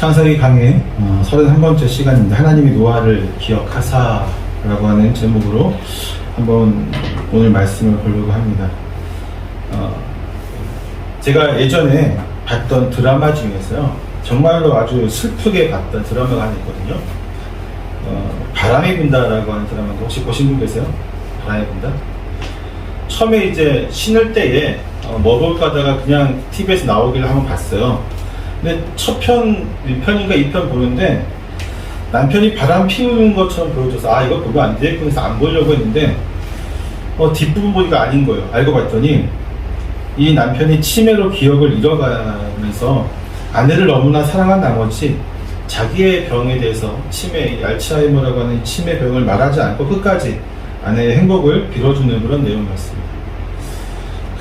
창세기 강의 어, 31번째 시간입니다. 하나님의 노아를 기억하사라고 하는 제목으로 한번 오늘 말씀을 보려고 합니다. 어, 제가 예전에 봤던 드라마 중에서요. 정말로 아주 슬프게 봤던 드라마가 하나 있거든요. 어, 바람이 분다라고 하는 드라마인데 혹시 보신 분 계세요? 바람이 분다? 처음에 이제 신을 때에 어, 뭐 볼까 하다가 그냥 TV에서 나오기를 한번 봤어요. 근데 첫 편, 1편인가 2편 보는데 남편이 바람 피우는 것처럼 보여줘서 아, 이거 보면 안 되겠구나 해서 안 보려고 했는데 어, 뒷부분 보니까 아닌 거예요. 알고 봤더니 이 남편이 치매로 기억을 잃어가면서 아내를 너무나 사랑한 나머지 자기의 병에 대해서 치매, 이 알츠하이머라고 하는 치매 병을 말하지 않고 끝까지 아내의 행복을 빌어주는 그런 내용이었습니다.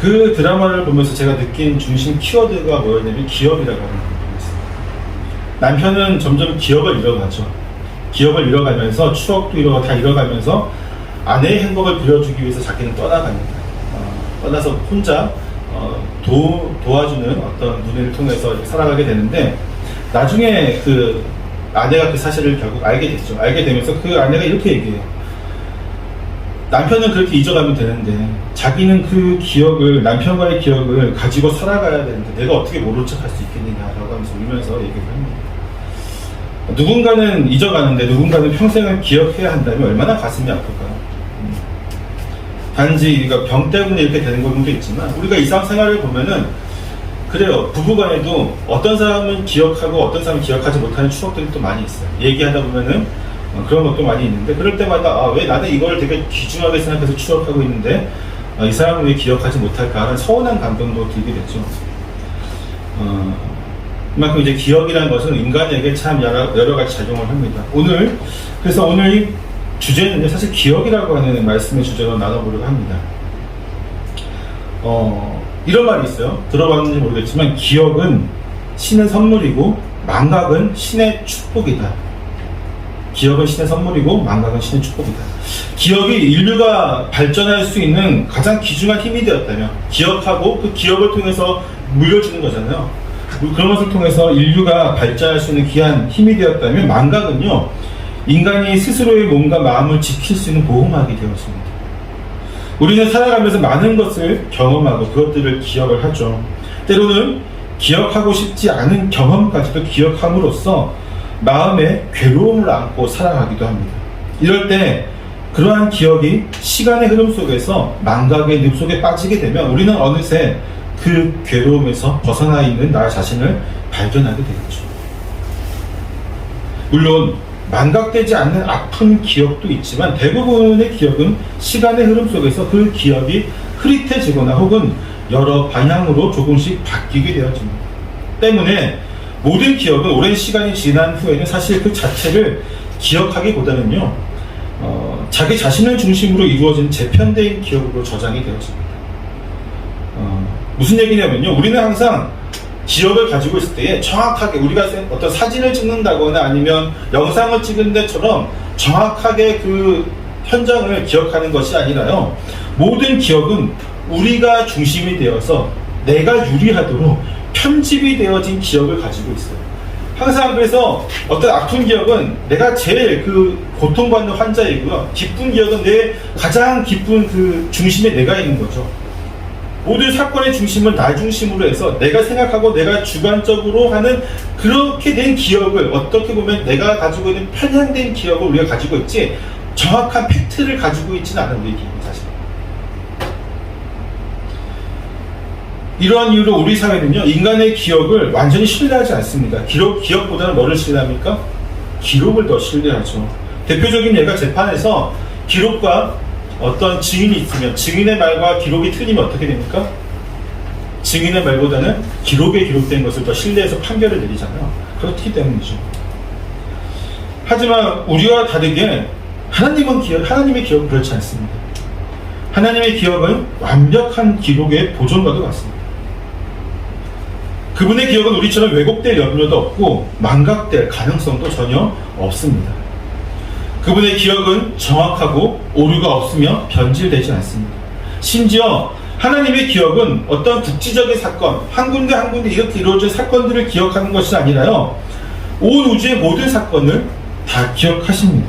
그 드라마를 보면서 제가 느낀 중심 키워드가 뭐였냐면 기억이라고 하는 거였습니다. 남편은 점점 기억을 잃어가죠. 기억을 잃어가면서 추억도 잃어가 다 잃어가면서 아내의 행복을 빌어주기 위해서 자기는 떠나갑니다. 어, 떠나서 혼자 어, 도, 도와주는 어떤 누리를 통해서 살아가게 되는데 나중에 그 아내가 그 사실을 결국 알게 됐죠. 알게 되면서 그 아내가 이렇게 얘기해요. 남편은 그렇게 잊어가면 되는데 자기는 그 기억을 남편과의 기억을 가지고 살아가야 되는데 내가 어떻게 모른 척할 수 있겠느냐라고 하면서 울면서 얘기를 합니다. 누군가는 잊어가는데 누군가는 평생을 기억해야 한다면 얼마나 가슴이 아플까요? 음. 단지 우리가 병 때문에 이렇게 되는 경우도 있지만 우리가 일상생활을 보면은 그래요 부부간에도 어떤 사람은 기억하고 어떤 사람은 기억하지 못하는 추억들이 또 많이 있어요 얘기하다 보면은 어, 그런 것도 많이 있는데 그럴 때마다 아, 왜 나는 이걸 되게 귀중하게 생각해서 추억하고 있는데 아, 이 사람은 왜 기억하지 못할까 하는 서운한 감정도 들게 됐죠. 어, 그만큼 이제 기억이라는 것은 인간에게 참 여러, 여러 가지 작용을 합니다. 오늘 그래서 오늘 이 주제는 사실 기억이라고 하는 말씀의 주제로 나눠보려고 합니다. 어, 이런 말이 있어요. 들어봤는지 모르겠지만 기억은 신의 선물이고 망각은 신의 축복이다. 기억은 신의 선물이고 망각은 신의 축복이다. 기억이 인류가 발전할 수 있는 가장 귀중한 힘이 되었다면 기억하고 그 기억을 통해서 물려주는 거잖아요. 그런 것을 통해서 인류가 발전할 수 있는 귀한 힘이 되었다면 망각은요 인간이 스스로의 몸과 마음을 지킬 수 있는 보호막이 되었습니다. 우리는 살아가면서 많은 것을 경험하고 그것들을 기억을 하죠. 때로는 기억하고 싶지 않은 경험까지도 기억함으로써 마음에 괴로움을 안고 살아가기도 합니다. 이럴 때 그러한 기억이 시간의 흐름 속에서 망각의 늪 속에 빠지게 되면 우리는 어느새 그 괴로움에서 벗어나 있는 나 자신을 발견하게 되겠죠. 물론 망각되지 않는 아픈 기억도 있지만 대부분의 기억은 시간의 흐름 속에서 그 기억이 흐릿해지거나 혹은 여러 방향으로 조금씩 바뀌게 되어집니다. 때문에 모든 기억은 오랜 시간이 지난 후에는 사실 그 자체를 기억하기보다는요, 어, 자기 자신을 중심으로 이루어진 재편된 기억으로 저장이 되어집니다. 어, 무슨 얘기냐면요, 우리는 항상 기억을 가지고 있을 때에 정확하게 우리가 어떤 사진을 찍는다거나 아니면 영상을 찍은 데처럼 정확하게 그 현장을 기억하는 것이 아니라요. 모든 기억은 우리가 중심이 되어서 내가 유리하도록 편집이 되어진 기억을 가지고 있어요. 항상 그래서 어떤 아픈 기억은 내가 제일 그 고통받는 환자이고요. 기쁜 기억은 내 가장 기쁜 그 중심에 내가 있는 거죠. 모든 사건의 중심은 나 중심으로 해서 내가 생각하고 내가 주관적으로 하는 그렇게 된 기억을 어떻게 보면 내가 가지고 있는 편향된 기억을 우리가 가지고 있지 정확한 팩트를 가지고 있지는 않은 우리 기억이 사실. 이러한 이유로 우리 사회는요 인간의 기억을 완전히 신뢰하지 않습니다. 기록 기억보다는 뭐를 신뢰합니까? 기록을 더 신뢰하죠. 대표적인 예가 재판에서 기록과 어떤 증인이 있으면 증인의 말과 기록이 틀리면 어떻게 됩니까? 증인의 말보다는 기록에 기록된 것을 더 신뢰해서 판결을 내리잖아요. 그렇기 때문이죠. 하지만 우리와 다르게 하나님은 기억, 하나님의 기억은 그렇지 않습니다. 하나님의 기억은 완벽한 기록의 보존과도 같습니다. 그분의 기억은 우리처럼 왜곡될 염려도 없고 망각될 가능성도 전혀 없습니다. 그분의 기억은 정확하고 오류가 없으며 변질되지 않습니다. 심지어 하나님의 기억은 어떤 국지적인 사건, 한 군데 한 군데 이렇게 이루어진 사건들을 기억하는 것이 아니라요. 온 우주의 모든 사건을 다 기억하십니다.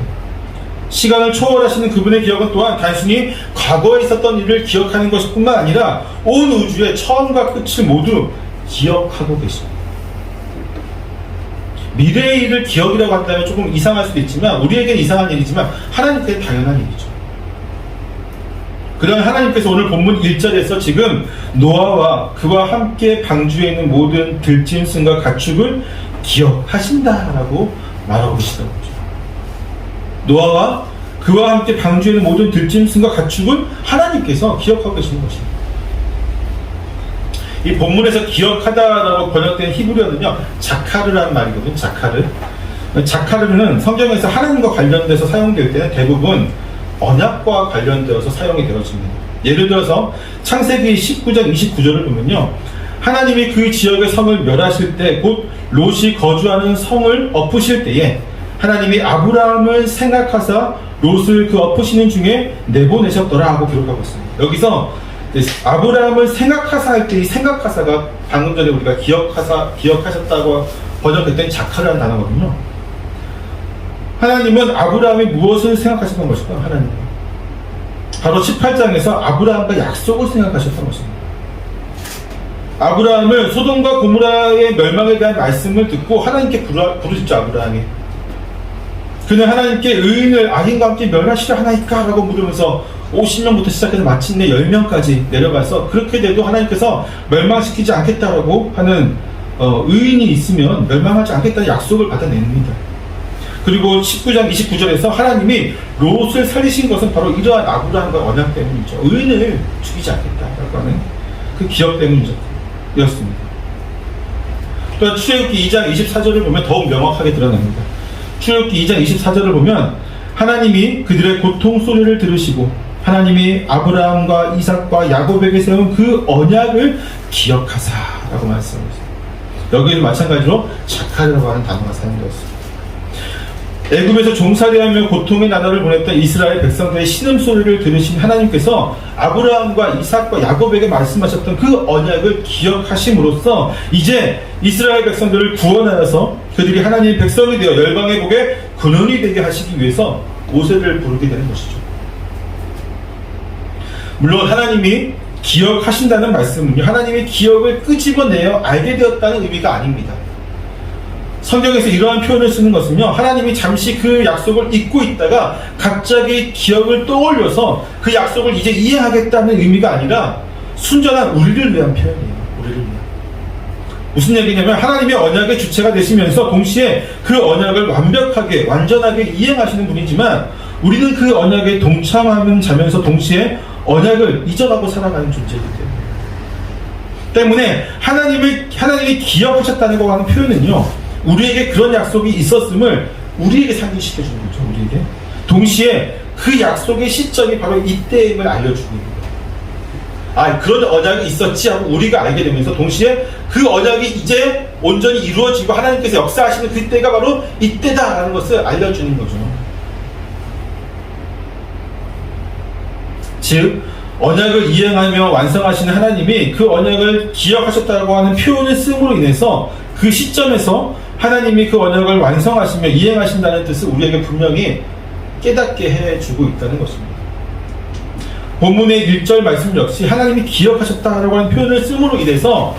시간을 초월하시는 그분의 기억은 또한 단순히 과거에 있었던 일을 기억하는 것뿐만 아니라 온 우주의 처음과 끝을 모두 기억하고 계십니다. 미래의 일을 기억이라고 한다면 조금 이상할 수도 있지만 우리에게는 이상한 일이지만 하나님께는 당연한 일이죠. 그런 하나님께서 오늘 본문 1절에서 지금 노아와 그와 함께 방주에 있는 모든 들짐승과 가축을 기억하신다라고 말하고 계시던 거죠. 노아와 그와 함께 방주에 있는 모든 들짐승과 가축을 하나님께서 기억하고 계시는 것입니다. 이 본문에서 기억하다라고 번역된 히브리어는요, 자카르라는 말이거든요, 자카르. 자카르는 성경에서 하나님과 관련돼서 사용될 때는 대부분 언약과 관련되어서 사용이 되어집니다. 예를 들어서 창세기 19장 29절을 보면요. 하나님이 그 지역의 성을 멸하실 때 곧 롯이 거주하는 성을 엎으실 때에 하나님이 아브라함을 생각하사 롯을 그 엎으시는 중에 내보내셨더라 하고 기록하고 있습니다. 여기서 아브라함을 생각하사 할 때 이 생각하사가 방금 전에 우리가 기억하사 기억하셨다고 번역했던 자카라는 단어거든요. 하나님은 아브라함이 무엇을 생각하셨던 것일까? 하나님. 바로 18장에서 아브라함과 약속을 생각하셨던 것입니다. 아브라함을 소돔과 고무라의 멸망에 대한 말씀을 듣고 하나님께 부르, 부르셨죠, 아브라함이. 그는 하나님께 의인을 악인과 함께 멸하시려 하나이까? 라고 물으면서 50명부터 시작해서 마침내 10명까지 내려가서 그렇게 돼도 하나님께서 멸망시키지 않겠다라고 하는 어, 의인이 있으면 멸망하지 않겠다는 약속을 받아냅니다. 그리고 19장 29절에서 하나님이 롯을 살리신 것은 바로 이러한 아브라함과 언약 때문이죠. 의인을 죽이지 않겠다라고 하는 그 기억 때문이었습니다. 또 출애굽기 2장 24절을 보면 더욱 명확하게 드러납니다. 출애굽기 2장 24절을 보면 하나님이 그들의 고통 소리를 들으시고 하나님이 아브라함과 이삭과 야곱에게 세운 그 언약을 기억하사라고 말씀하셨습니다. 여기에도 마찬가지로 자카르라고 하는 단어가 사용되었습니다. 애굽에서 종살이하며 고통의 나라를 보냈던 이스라엘 백성들의 신음소리를 들으신 하나님께서 아브라함과 이삭과 야곱에게 말씀하셨던 그 언약을 기억하심으로써 이제 이스라엘 백성들을 구원하여서 그들이 하나님의 백성이 되어 열방의 복에 근원이 되게 하시기 위해서 모세를 부르게 되는 것이죠. 물론 하나님이 기억하신다는 말씀은요, 하나님의 기억을 끄집어내어 알게 되었다는 의미가 아닙니다. 성경에서 이러한 표현을 쓰는 것은요, 하나님이 잠시 그 약속을 잊고 있다가 갑자기 기억을 떠올려서 그 약속을 이제 이해하겠다는 의미가 아니라 순전한 우리를 위한 표현이에요. 우리를 위한. 무슨 얘기냐면 하나님의 언약의 주체가 되시면서 동시에 그 언약을 완벽하게, 완전하게 이행하시는 분이지만 우리는 그 언약에 동참하는 자면서 동시에 언약을 잊어가고 살아가는 존재이기 때문에. 때문에 하나님을, 하나님이 기억하셨다는 거 하는 표현은요, 우리에게 그런 약속이 있었음을 우리에게 상기시켜 주는 거죠, 우리에게. 동시에 그 약속의 시점이 바로 이때임을 알려주는 거예요. 아, 그런 언약이 있었지 하고 우리가 알게 되면서 동시에 그 언약이 이제 온전히 이루어지고 하나님께서 역사하시는 그때가 바로 이때다라는 것을 알려주는 거죠. 즉, 언약을 이행하며 완성하시는 하나님이 그 언약을 기억하셨다고 하는 표현을 쓰므로 인해서 그 시점에서 하나님이 그 언약을 완성하시며 이행하신다는 뜻을 우리에게 분명히 깨닫게 해주고 있다는 것입니다. 본문의 1절 말씀 역시 하나님이 기억하셨다라고 하는 표현을 쓰므로 인해서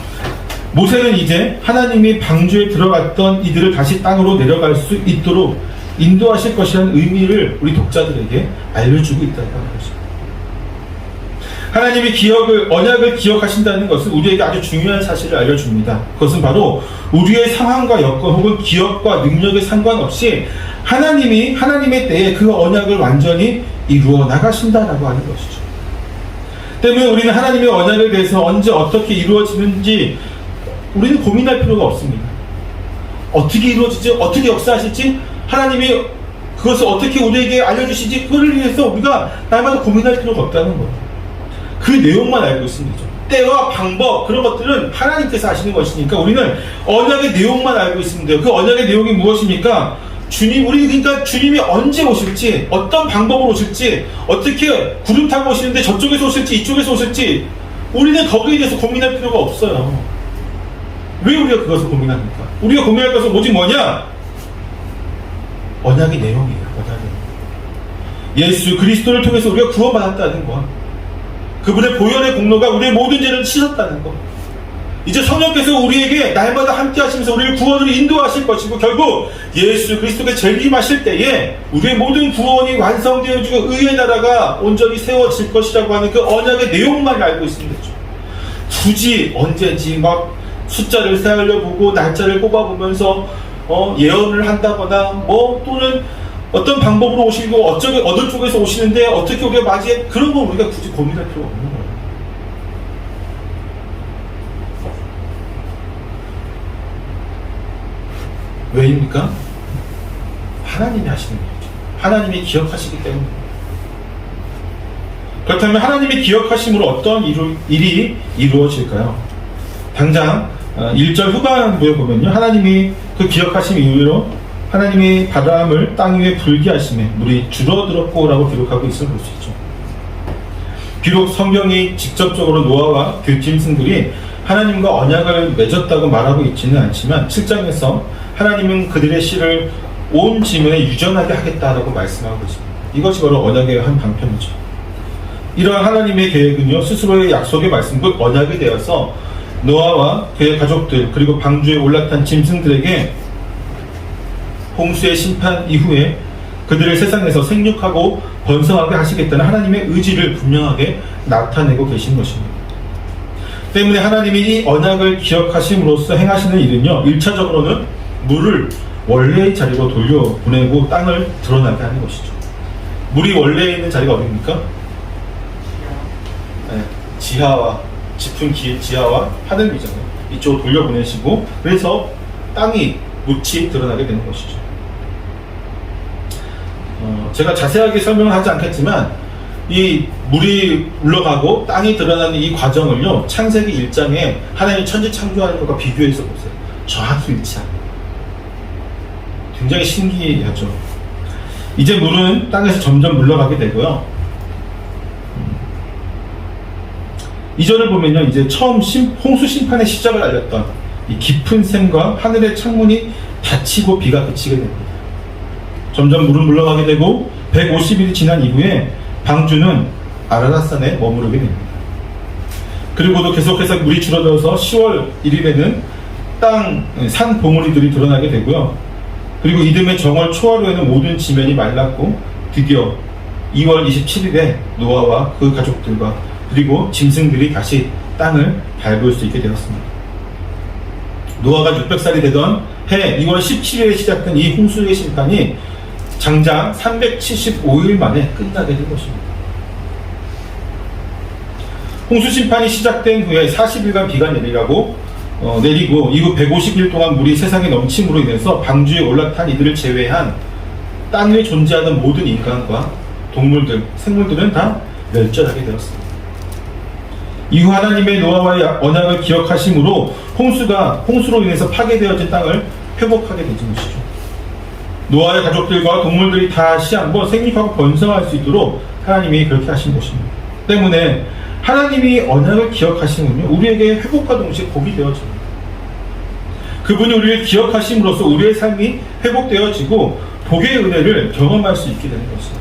모세는 이제 하나님이 방주에 들어갔던 이들을 다시 땅으로 내려갈 수 있도록 인도하실 것이라는 의미를 우리 독자들에게 알려주고 있다는 것입니다. 하나님이 기억을, 언약을 기억하신다는 것은 우리에게 아주 중요한 사실을 알려줍니다. 그것은 바로 우리의 상황과 여건 혹은 기억과 능력에 상관없이 하나님이, 하나님의 때에 그 언약을 완전히 이루어 나가신다라고 하는 것이죠. 때문에 우리는 하나님의 언약에 대해서 언제 어떻게 이루어지는지 우리는 고민할 필요가 없습니다. 어떻게 이루어지지, 어떻게 역사하실지 하나님이 그것을 어떻게 우리에게 알려주시지 그걸 위해서 우리가 날마다 고민할 필요가 없다는 거예요. 그 내용만 알고 있으면 되죠. 때와 방법 그런 것들은 하나님께서 하시는 것이니까 우리는 언약의 내용만 알고 있으면 돼요. 그 언약의 내용이 무엇입니까? 주님, 우리 그러니까 주님이 언제 오실지, 어떤 방법으로 오실지, 어떻게 구름 타고 오시는데 저쪽에서 오실지, 이쪽에서 오실지, 우리는 거기에 대해서 고민할 필요가 없어요. 왜 우리가 그것을 고민합니까? 우리가 고민할 것은 오직 뭐냐? 언약의 내용이에요. 언약의 내용. 예수 그리스도를 통해서 우리가 구원받았다는 것. 그분의 보혈의 공로가 우리의 모든 죄를 씻었다는 것. 이제 성령께서 우리에게 날마다 함께 하시면서 우리를 구원으로 인도하실 것이고 결국 예수 그리스도가 재림하실 때에 우리의 모든 구원이 완성되어지고 의의 나라가 온전히 세워질 것이라고 하는 그 언약의 내용만 알고 되죠. 굳이 언제지 막 숫자를 세하려 보고 날짜를 꼽아보면서 어, 예언을 한다거나 뭐 또는 어떤 방법으로 오시고 어쩌게 어느 쪽에서 오시는데 어떻게 우리가 맞이해 그런 건 우리가 굳이 고민할 필요가 없는 거예요. 왜입니까? 하나님이 하시는 거죠. 하나님이 기억하시기 때문에. 그렇다면 하나님이 기억하심으로 어떤 이루, 일이 이루어질까요? 당장 1절 후반부에 보면요. 하나님이 그 기억하심 이후로 하나님이 바람을 땅 위에 불게 하심에 물이 줄어들었고 라고 기록하고 있어 볼 수 있죠. 비록 성경이 직접적으로 노아와 그 짐승들이 하나님과 언약을 맺었다고 말하고 있지는 않지만 7장에서 하나님은 그들의 씨를 온 지면에 유전하게 하겠다라고 말씀하고 있습니다. 이것이 바로 언약의 한 방편이죠. 이러한 하나님의 계획은요 스스로의 약속의 말씀도 언약이 되어서 노아와 그의 가족들 그리고 방주에 올라탄 짐승들에게 홍수의 심판 이후에 그들을 세상에서 생육하고 번성하게 하시겠다는 하나님의 의지를 분명하게 나타내고 계신 것입니다. 때문에 하나님이 이 언약을 기억하심으로써 행하시는 일은요, 1차적으로는 물을 원래의 자리로 돌려보내고 땅을 드러나게 하는 것이죠. 물이 원래 있는 자리가 어디입니까? 네, 지하와 짚은 기, 지하와 하늘 위잖아요. 이쪽으로 돌려보내시고 그래서 땅이 묻이 드러나게 되는 것이죠. 어, 제가 자세하게 설명을 하지 않겠지만 이 물이 흘러가고 땅이 드러나는 이 과정을요 창세기 1장에 하나님 천지 창조하는 것과 비교해서 보세요. 정확히 일치합니다. 굉장히 신기하죠. 이제 물은 땅에서 점점 물러가게 되고요. 이전을 보면요, 이제 처음 심, 홍수 심판의 시작을 알렸던 이 깊은 샘과 하늘의 창문이 닫히고 비가 그치게 됩니다. 점점 물은 물러가게 되고 150일이 지난 이후에 방주는 아라라산에 머무르게 됩니다. 그리고도 계속해서 물이 줄어들어서 10월 1일에는 땅, 산 봉우리들이 드러나게 되고요. 그리고 이듬해 정월 초하루에는 모든 지면이 말랐고 드디어 2월 27일에 노아와 그 가족들과 그리고 짐승들이 다시 땅을 밟을 수 있게 되었습니다. 노아가 600살이 되던 해 2월 17일에 시작된 이 홍수의 심판이 장장 375일 만에 끝나게 된 것입니다. 홍수 심판이 시작된 후에 40일간 비가 내리라고 어, 내리고 이후 150일 동안 물이 세상에 넘침으로 인해서 방주에 올라탄 이들을 제외한 땅 위에 존재하는 모든 인간과 동물들, 생물들은 다 멸절하게 되었습니다. 이후 하나님의 노아와의 언약을 기억하심으로 홍수가 홍수로 인해서 파괴되어진 땅을 회복하게 되는 것이죠. 노아의 가족들과 동물들이 다시 한번 생육하고 번성할 수 있도록 하나님이 그렇게 하신 것입니다. 때문에 하나님이 언약을 기억하시면요 우리에게 회복과 동시에 복이 되어집니다. 그분이 우리를 기억하심으로써 우리의 삶이 회복되어지고 복의 은혜를 경험할 수 있게 되는 것입니다.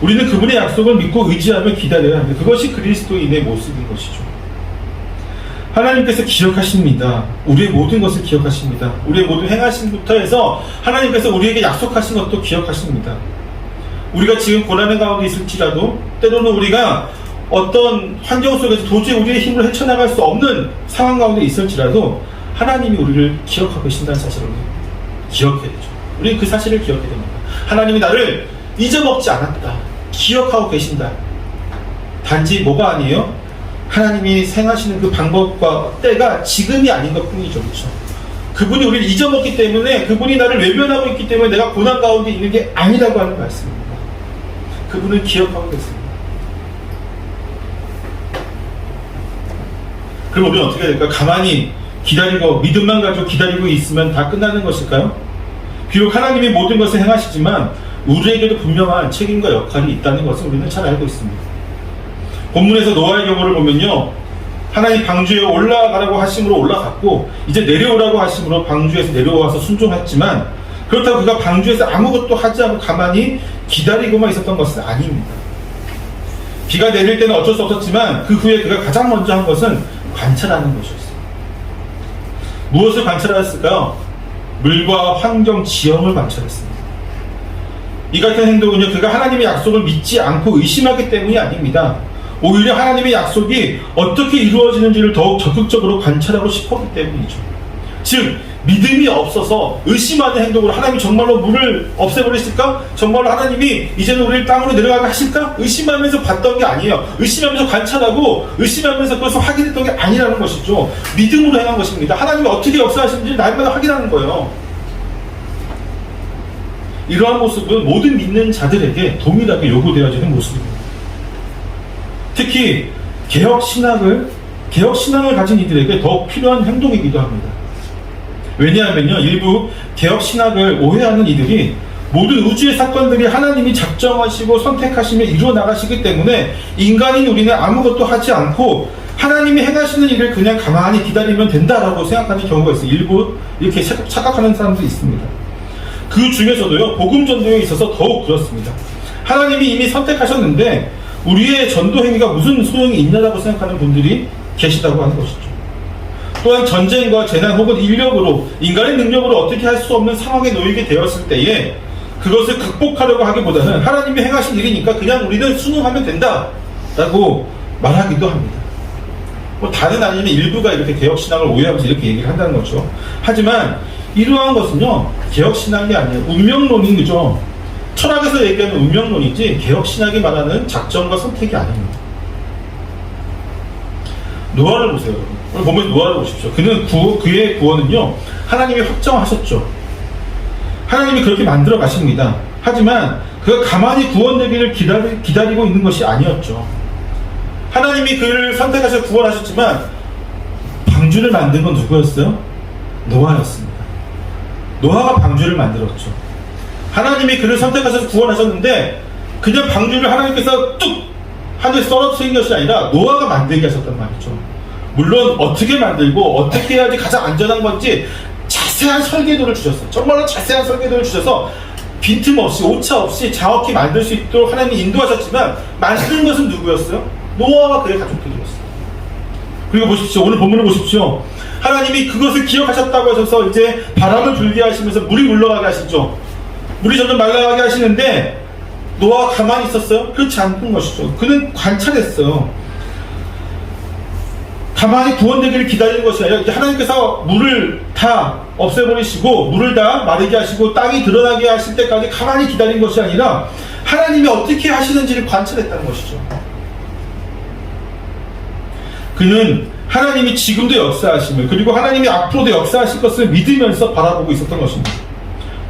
우리는 그분의 약속을 믿고 의지하며 기다려야 합니다. 그것이 그리스도인의 모습인 것이죠. 하나님께서 기억하십니다. 우리의 모든 것을 기억하십니다. 우리의 모든 행하심부터 해서 하나님께서 우리에게 약속하신 것도 기억하십니다. 우리가 지금 고난의 가운데 있을지라도 때로는 우리가 어떤 환경 속에서 도저히 우리의 힘으로 헤쳐나갈 수 없는 상황 가운데 있을지라도 하나님이 우리를 기억하고 계신다는 사실을 기억해야 되죠. 우리는 그 사실을 기억해야 됩니다. 하나님이 나를 잊어먹지 않았다. 기억하고 계신다. 단지 뭐가 아니에요? 하나님이 생하시는 그 방법과 때가 지금이 아닌 것 뿐이죠. 그렇죠? 그분이 우리를 잊어먹기 때문에 그분이 나를 외면하고 있기 때문에 내가 고난 가운데 있는 게 아니라고 하는 말씀입니다. 그분을 기억하고 계십니다. 그럼 우리는 어떻게 해야 될까? 가만히 기다리고 믿음만 가지고 기다리고 있으면 다 끝나는 것일까요? 비록 하나님이 모든 것을 행하시지만 우리에게도 분명한 책임과 역할이 있다는 것을 우리는 잘 알고 있습니다. 본문에서 노아의 경우를 보면요. 하나님 방주에 올라가라고 하심으로 올라갔고 이제 내려오라고 하심으로 방주에서 내려와서 순종했지만 그렇다고 그가 방주에서 아무것도 하지 않고 가만히 기다리고만 있었던 것은 아닙니다. 비가 내릴 때는 어쩔 수 없었지만 그 후에 그가 가장 먼저 한 것은 관찰하는 것이었어요. 무엇을 관찰하였을까요? 물과 환경 지형을 관찰했습니다. 이 같은 행동은요, 그가 하나님의 약속을 믿지 않고 의심하기 때문이 아닙니다. 오히려 하나님의 약속이 어떻게 이루어지는지를 더욱 적극적으로 관찰하고 싶었기 때문이죠. 즉, 믿음이 없어서 의심하는 행동으로 하나님이 정말로 물을 없애버리실까? 정말로 하나님이 이제는 우리를 땅으로 내려가게 하실까? 의심하면서 봤던 게 아니에요. 의심하면서 관찰하고 의심하면서 그것을 확인했던 게 아니라는 것이죠. 믿음으로 행한 것입니다. 하나님이 어떻게 역사하시는지 날마다 확인하는 거예요. 이러한 모습은 모든 믿는 자들에게 동일하게 요구되어지는 모습입니다. 특히 개혁 신학을 개혁 신앙을 가진 이들에게 더욱 필요한 행동이기도 합니다. 왜냐하면요, 일부 개혁 신학을 오해하는 이들이 모든 우주의 사건들이 하나님이 작정하시고 선택하시며 이루어 나가시기 때문에 인간인 우리는 아무것도 하지 않고 하나님이 행하시는 일을 그냥 가만히 기다리면 된다라고 생각하는 경우가 있어요. 일부 이렇게 착- 착각하는 사람들이 있습니다. 그 중에서도요, 복음 전도에 있어서 더욱 그렇습니다. 하나님이 이미 선택하셨는데, 우리의 전도 행위가 무슨 소용이 있냐라고 생각하는 분들이 계시다고 하는 것이죠. 또한 전쟁과 재난 혹은 인력으로, 인간의 능력으로 어떻게 할 수 없는 상황에 놓이게 되었을 때에, 그것을 극복하려고 하기보다는 하나님이 행하신 일이니까 그냥 우리는 순응하면 된다. 라고 말하기도 합니다. 뭐 다른 아니면 일부가 이렇게 개혁신앙을 오해하면서 이렇게 얘기를 한다는 거죠. 하지만 이러한 것은요, 개혁신앙이 아니에요. 운명론인 거죠. 철학에서 얘기하는 운명론이지, 개혁신학이 말하는 작정과 선택이 아닙니다. 노아를 보세요. 오늘 보면 노아를 보십시오. 그는 구, 그의 구원은요, 하나님이 확정하셨죠. 하나님이 그렇게 만들어 가십니다. 하지만 그가 가만히 구원되기를 기다리, 기다리고 있는 것이 아니었죠. 하나님이 그를 선택하셔 구원하셨지만 방주를 만든 건 누구였어요? 노아였습니다. 노아가 방주를 만들었죠. 하나님이 그를 선택하셔서 구원하셨는데 그냥 방주를 하나님께서 뚝 하늘에 떨어뜨린 것이 아니라 노아가 만들게 하셨단 말이죠. 물론 어떻게 만들고 어떻게 해야지 가장 안전한 건지 자세한 설계도를 주셨어요. 정말로 자세한 설계도를 주셔서 빈틈없이 오차 없이 정확히 만들 수 있도록 하나님이 인도하셨지만 만든 것은 누구였어요? 노아와 그의 가족들이었어요. 그리고 보십시오. 오늘 본문을 보십시오. 하나님이 그것을 기억하셨다고 하셔서 이제 바람을 불게 하시면서 물이 물러가게 하시죠. 물이 점점 말라가게 하시는데 노아가 가만히 있었어요? 그렇지 않은 것이죠. 그는 관찰했어요. 가만히 구원되기를 기다리는 것이 아니라 하나님께서 물을 다 없애버리시고 물을 다 마르게 하시고 땅이 드러나게 하실 때까지 가만히 기다린 것이 아니라 하나님이 어떻게 하시는지를 관찰했다는 것이죠. 그는 하나님이 지금도 역사하심을 그리고 하나님이 앞으로도 역사하실 것을 믿으면서 바라보고 있었던 것입니다.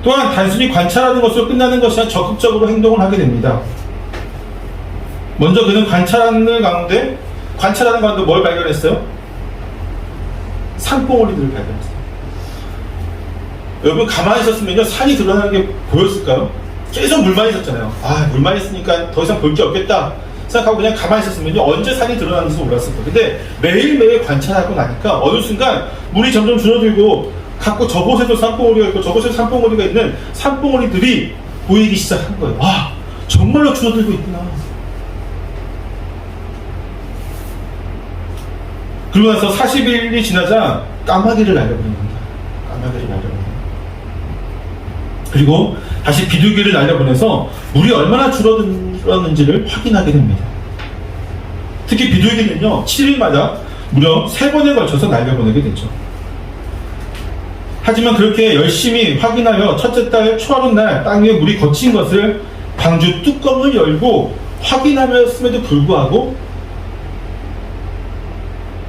또한 단순히 관찰하는 것으로 끝나는 것이 아니라 적극적으로 행동을 하게 됩니다. 먼저 그는 관찰하는 가운데 관찰하는 가운데 뭘 발견했어요? 산봉우리들을 발견했어요. 여러분 가만히 있었으면요 산이 드러나는 게 보였을까요? 계속 물만 있었잖아요. 아 물만 있으니까 더 이상 볼 게 없겠다 생각하고 그냥 가만히 있었으면요 언제 산이 드러나는지 몰랐을 거예요. 근데 매일매일 관찰하고 나니까 어느 순간 물이 점점 줄어들고 갖고 저곳에도 산봉우리가 있고 저곳에도 산봉우리가 있는 산봉우리들이 보이기 시작한 거예요. 와 정말로 줄어들고 있구나. 그러고 나서 40일이 지나자 까마귀를 날려버린 겁니다. 까마귀를 날려버린 그리고 다시 비둘기를 날려보내서 물이 얼마나 줄어 들었는지를 확인하게 됩니다. 특히 비둘기는요, 7일마다 무려 3번에 걸쳐서 날려보내게 되죠. 하지만 그렇게 열심히 확인하여 첫째 달 초하룻 날땅 위에 물이 거친 것을 방주 뚜껑을 열고 확인하였음에도 불구하고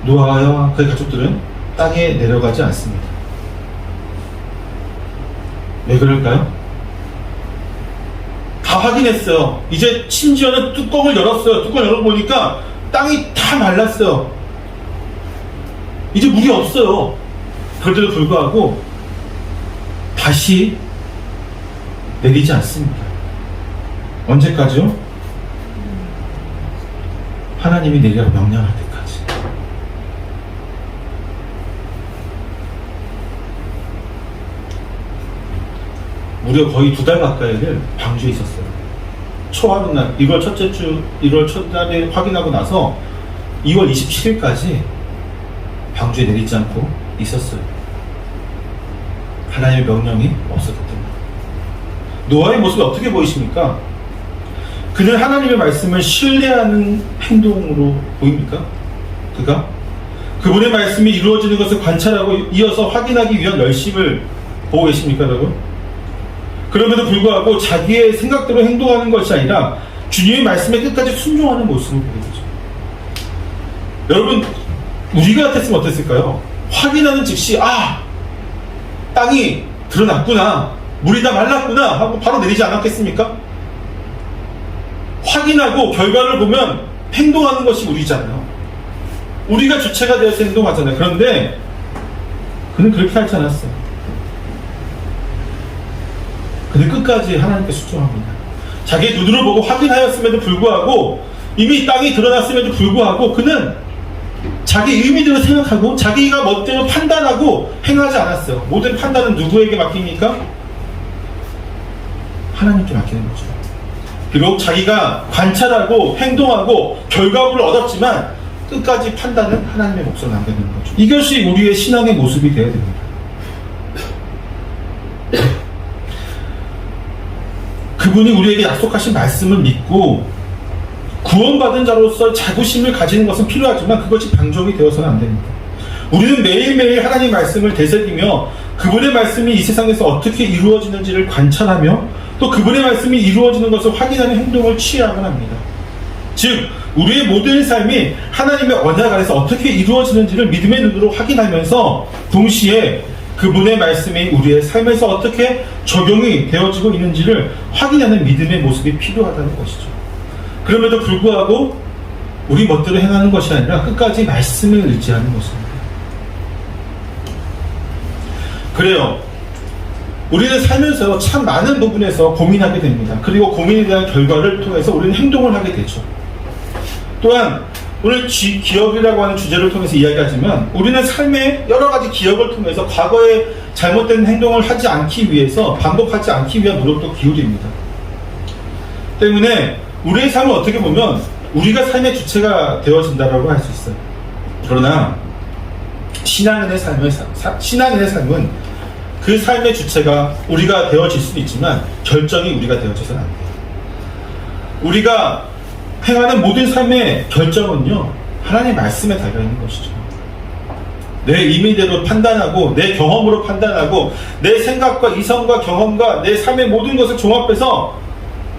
노아와 그의 가족들은 땅에 내려가지 않습니다. 왜 그럴까요? 다 확인했어요. 이제 심지어는 뚜껑을 열었어요. 뚜껑 열어보니까 땅이 다 말랐어요. 이제 물이 없어요. 그런데도 불구하고 다시 내리지 않습니다. 언제까지요? 하나님이 내리라고 명령할 때까지. 무려 거의 두 달 가까이를 방주에 있었어요. 초하루 날, 1월 첫째 주, 1월 첫날에 확인하고 나서 2월 27일까지 방주에 내리지 않고 있었어요. 하나님의 명령이 없었기 때문에. 노아의 모습이 어떻게 보이십니까? 그는 하나님의 말씀을 신뢰하는 행동으로 보입니까? 그가 그분의 말씀이 이루어지는 것을 관찰하고 이어서 확인하기 위한 열심을 보고 계십니까, 여러분? 그럼에도 불구하고 자기의 생각대로 행동하는 것이 아니라 주님의 말씀에 끝까지 순종하는 모습을 보게 되죠. 여러분, 우리가 같았으면 어땠을까요? 확인하는 즉시, 아! 땅이 드러났구나. 물이 다 말랐구나. 하고 바로 내리지 않았겠습니까? 확인하고 결과를 보면 행동하는 것이 우리잖아요. 우리가 주체가 되어서 행동하잖아요. 그런데 그는 그렇게 하지 않았어요. 그는 끝까지 하나님께 순종합니다. 자기 눈으로 보고 확인하였음에도 불구하고 이미 땅이 드러났음에도 불구하고 그는 자기 의미대로 생각하고 자기가 멋대로 판단하고 행하지 않았어요. 모든 판단은 누구에게 맡깁니까? 하나님께 맡기는 거죠. 비록 자기가 관찰하고 행동하고 결과물을 얻었지만 끝까지 판단은 하나님의 몫을 남기는 거죠. 이것이 우리의 신앙의 모습이 되어야 됩니다. 그분이 우리에게 약속하신 말씀을 믿고 구원받은 자로서 자부심을 가지는 것은 필요하지만 그것이 방종이 되어서는 안 됩니다. 우리는 매일매일 하나님 말씀을 되새기며 그분의 말씀이 이 세상에서 어떻게 이루어지는지를 관찰하며 또 그분의 말씀이 이루어지는 것을 확인하는 행동을 취해야만 합니다. 즉, 우리의 모든 삶이 하나님의 언약 아래서 어떻게 이루어지는지를 믿음의 눈으로 확인하면서 동시에 그분의 말씀이 우리의 삶에서 어떻게 적용이 되어지고 있는지를 확인하는 믿음의 모습이 필요하다는 것이죠. 그럼에도 불구하고 우리 멋대로 행하는 것이 아니라 끝까지 말씀을 의지하는 것입니다. 그래요. 우리는 살면서 참 많은 부분에서 고민하게 됩니다. 그리고 고민에 대한 결과를 통해서 우리는 행동을 하게 되죠. 또한 오늘 기, 기억이라고 하는 주제를 통해서 이야기하지만 우리는 삶의 여러 가지 기억을 통해서 과거에 잘못된 행동을 하지 않기 위해서 반복하지 않기 위한 노력도 기울입니다. 때문에 우리의 삶은 어떻게 보면 우리가 삶의 주체가 되어진다라고 할 수 있어요. 그러나 신앙인의 삶은 사- 신앙인의 삶은 그 삶의 주체가 우리가 되어질 수도 있지만 결정이 우리가 되어져서는 안 돼요. 우리가 행하는 모든 삶의 결정은요 하나님의 말씀에 달려 있는 것이죠. 내 임의대로 판단하고 내 경험으로 판단하고 내 생각과 이성과 경험과 내 삶의 모든 것을 종합해서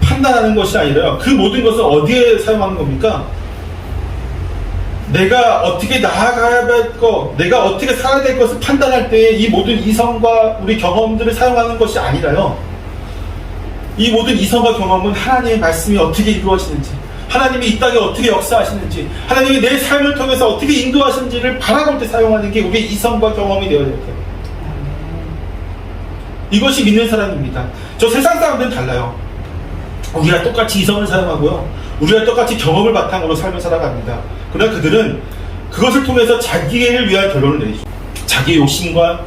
판단하는 것이 아니라 그 모든 것을 어디에 사용하는 겁니까? 내가 어떻게 나아가야 할 것, 내가 어떻게 살아야 될 것을 판단할 때 이 모든 이성과 우리 경험들을 사용하는 것이 아니라요. 이 모든 이성과 경험은 하나님의 말씀이 어떻게 이루어지는지, 하나님이 이 땅에 어떻게 역사하시는지, 하나님이 내 삶을 통해서 어떻게 인도하시는지를 바라볼 때 사용하는 게 우리의 이성과 경험이 되어야 돼요. 이것이 믿는 사람입니다. 저 세상 사람들은 달라요. 우리가 똑같이 이성을 사용하고요. 우리가 똑같이 경험을 바탕으로 삶을 살아갑니다. 그러나 그들은 그것을 통해서 자기를 위한 결론을 내리죠. 자기의 욕심과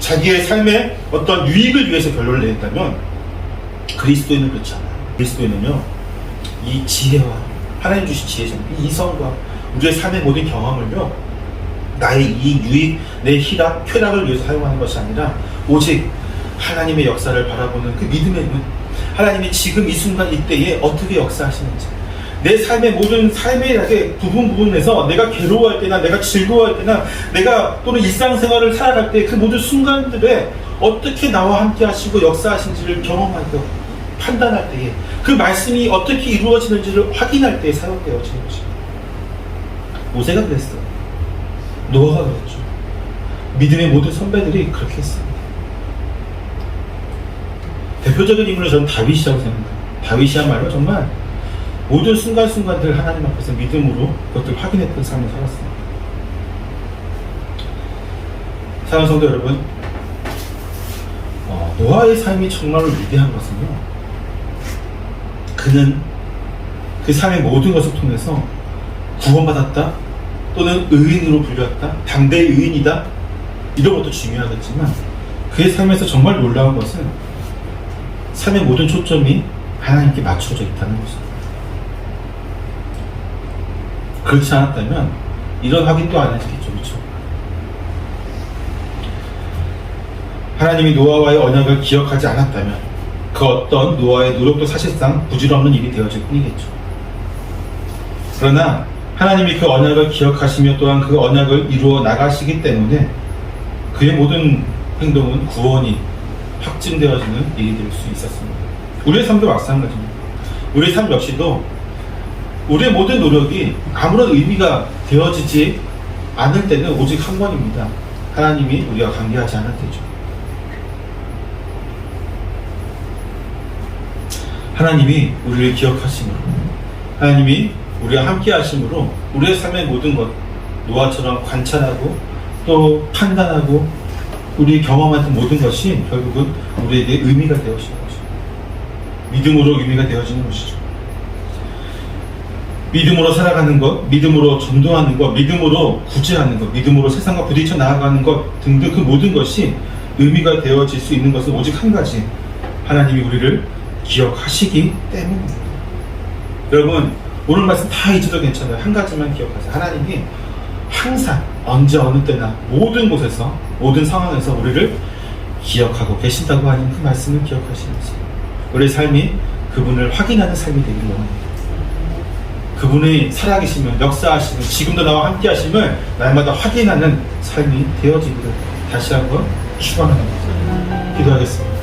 자기의 삶의 어떤 유익을 위해서 결론을 내린다면 그리스도인은 그렇지 않아요. 그리스도인은요, 이 지혜와 하나님 주신 지혜죠. 이 이성과 우리의 삶의 모든 경험을요, 나의 이 유익, 내 희락, 쾌락을 위해서 사용하는 것이 아니라 오직 하나님의 역사를 바라보는 그 믿음의 눈, 하나님이 지금 이 순간 이때에 어떻게 역사하시는지, 내 삶의 모든 삶의 부분 부분에서 내가 괴로워할 때나 내가 즐거워할 때나 내가 또는 일상생활을 살아갈 때 그 모든 순간들에 어떻게 나와 함께 하시고 역사하신지를 경험하고 판단할 때에 그 말씀이 어떻게 이루어지는지를 확인할 때에 사용되어지는 것입니다. 모세가 그랬어요. 노아가 그랬죠. 믿음의 모든 선배들이 그렇게 했습니다. 대표적인 인물은 저는 다윗이라고 생각합니다. 다윗이야말로 정말 모든 순간순간들 하나님 앞에서 믿음으로 그것들 확인했던 삶을 살았습니다. 사랑하는 성도 여러분, 어, 노아의 삶이 정말로 위대한 것은요, 그는 그 삶의 모든 것을 통해서 구원받았다, 또는 의인으로 불렸다, 당대의 의인이다, 이런 것도 중요하겠지만, 그의 삶에서 정말 놀라운 것은 삶의 모든 초점이 하나님께 맞춰져 있다는 것입니다. 그렇지 않았다면 이런 확인도 안 했겠죠, 그렇죠? 하나님이 노아와의 언약을 기억하지 않았다면 그 어떤 노아의 노력도 사실상 부질없는 일이 되어질 뿐이겠죠. 그러나 하나님이 그 언약을 기억하시며 또한 그 언약을 이루어 나가시기 때문에 그의 모든 행동은 구원이 확증되어지는 일이 될 수 있었습니다. 우리의 삶도 마찬가지입니다. 우리의 삶 역시도 우리의 모든 노력이 아무런 의미가 되어지지 않을 때는 오직 한 번입니다. 하나님이 우리와 관계하지 않을 때죠. 하나님이 우리를 기억하심으로, 하나님이 우리와 함께 하심으로 우리의 삶의 모든 것, 노아처럼 관찰하고 또 판단하고 우리 경험하는 모든 것이 결국은 우리에게 의미가 되어지는 것이죠. 믿음으로 의미가 되어지는 것이죠. 믿음으로 살아가는 것, 믿음으로 전도하는 것, 믿음으로 구제하는 것, 믿음으로 세상과 부딪혀 나아가는 것 등등 그 모든 것이 의미가 되어질 수 있는 것은 오직 한 가지. 하나님이 우리를 기억하시기 때문입니다. 여러분, 오늘 말씀 다 잊어도 괜찮아요. 한 가지만 기억하세요. 하나님이 항상 언제 어느 때나 모든 곳에서 모든 상황에서 우리를 기억하고 계신다고 하는 그 말씀을 기억하시면서 우리의 삶이 그분을 확인하는 삶이 되길 원합니다. 그분이 살아계시면 역사하시는 지금도 나와 함께 하심을 날마다 확인하는 삶이 되어지기를 다시 한번 축원합니다. 기도하겠습니다.